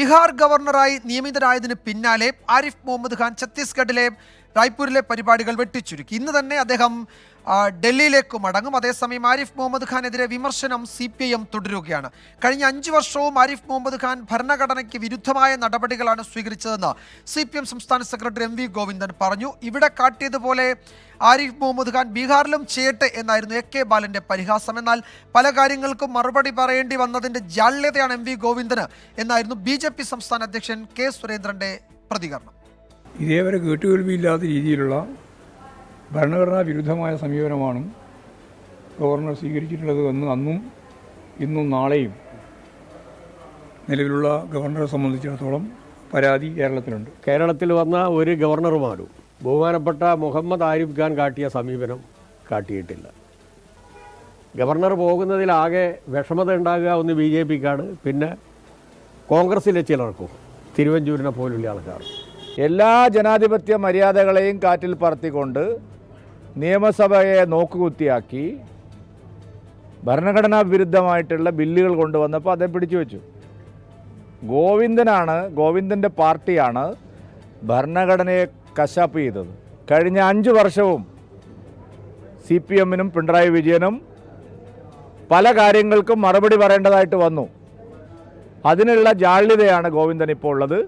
ബീഹാർ ഗവർണറായി നിയമിതരായതിന് പിന്നാലെ ആരിഫ് മുഹമ്മദ് ഖാൻ ഛത്തീസ്ഗഡിലെ റായ്പൂരിലെ പരിപാടികൾ വെട്ടിച്ചുരുക്കി. ഇന്ന് തന്നെ അദ്ദേഹം ഡൽഹിയിലേക്ക് മടങ്ങും. അതേസമയം ആരിഫ് മുഹമ്മദ് ഖാനെതിരെ വിമർശനം സി പി ഐ എം തുടരുകയാണ്. കഴിഞ്ഞ അഞ്ചു വർഷവും ആരിഫ് മുഹമ്മദ് ഖാൻ ഭരണഘടനയ്ക്ക് വിരുദ്ധമായ നടപടികളാണ് സ്വീകരിച്ചതെന്ന് സി പി എം സംസ്ഥാന സെക്രട്ടറി എം വി ഗോവിന്ദൻ പറഞ്ഞു. ഇവിടെ കാട്ടിയതുപോലെ ആരിഫ് മുഹമ്മദ് ഖാൻ ബീഹാറിലും ചെയ്യട്ടെ എന്നായിരുന്നു എ കെ ബാലന്റെ പരിഹാസം. എന്നാൽ പല കാര്യങ്ങൾക്കും മറുപടി പറയേണ്ടി വന്നതിന്റെ ജാള്യതയാണ് എം വി ഗോവിന്ദന് എന്നായിരുന്നു ബി ജെ പി സംസ്ഥാന അധ്യക്ഷൻ കെ സുരേന്ദ്രന്റെ പ്രതികരണം. ഇതേവരെ കേട്ടുകേൾവിയില്ലാത്ത രീതിയിലുള്ള ഭരണഘടനാ വിരുദ്ധമായ സമീപനമാണ് ഗവർണർ സ്വീകരിച്ചിട്ടുള്ളത് എന്ന് അന്നും ഇന്നും നാളെയും നിലവിലുള്ള ഗവർണറെ സംബന്ധിച്ചിടത്തോളം പരാതി കേരളത്തിലുണ്ട്. കേരളത്തിൽ വന്ന ഒരു ഗവർണറുമാരും ബഹുമാനപ്പെട്ട മുഹമ്മദ് ആരിഫ് ഖാൻ കാട്ടിയ സമീപനം കാട്ടിയിട്ടില്ല. ഗവർണർ പോകുന്നതിലാകെ വിഷമത ഉണ്ടാകുക ഒന്ന് ബി ജെ പിക്കാണ്. പിന്നെ കോൺഗ്രസ്സിലെ ചിലർക്കും തിരുവഞ്ചൂരിനെ പോലുള്ള ആൾക്കാർ എല്ലാ ജനാധിപത്യ മര്യാദകളെയും കാറ്റിൽ പറത്തിക്കൊണ്ട് നിയമസഭയെ നോക്കുകുത്തിയാക്കി ഭരണഘടനാ വിരുദ്ധമായിട്ടുള്ള ബില്ലുകൾ കൊണ്ടുവന്നപ്പോൾ അതേ പിടിച്ചു വെച്ചു. ഗോവിന്ദനാണ് ഗോവിന്ദന്റെ പാർട്ടിയാണ് ഭരണഘടനയെ കശാപ്പ് ചെയ്തത്. കഴിഞ്ഞ അഞ്ച് വർഷവും സി പി എമ്മിനും പിണറായി വിജയനും പല കാര്യങ്ങൾക്കും മറുപടി പറയേണ്ടതായിട്ട് വന്നു. അതിനുള്ള ജാള്യതയാണ് ഗോവിന്ദൻ ഇപ്പോൾ ഉള്ളത്.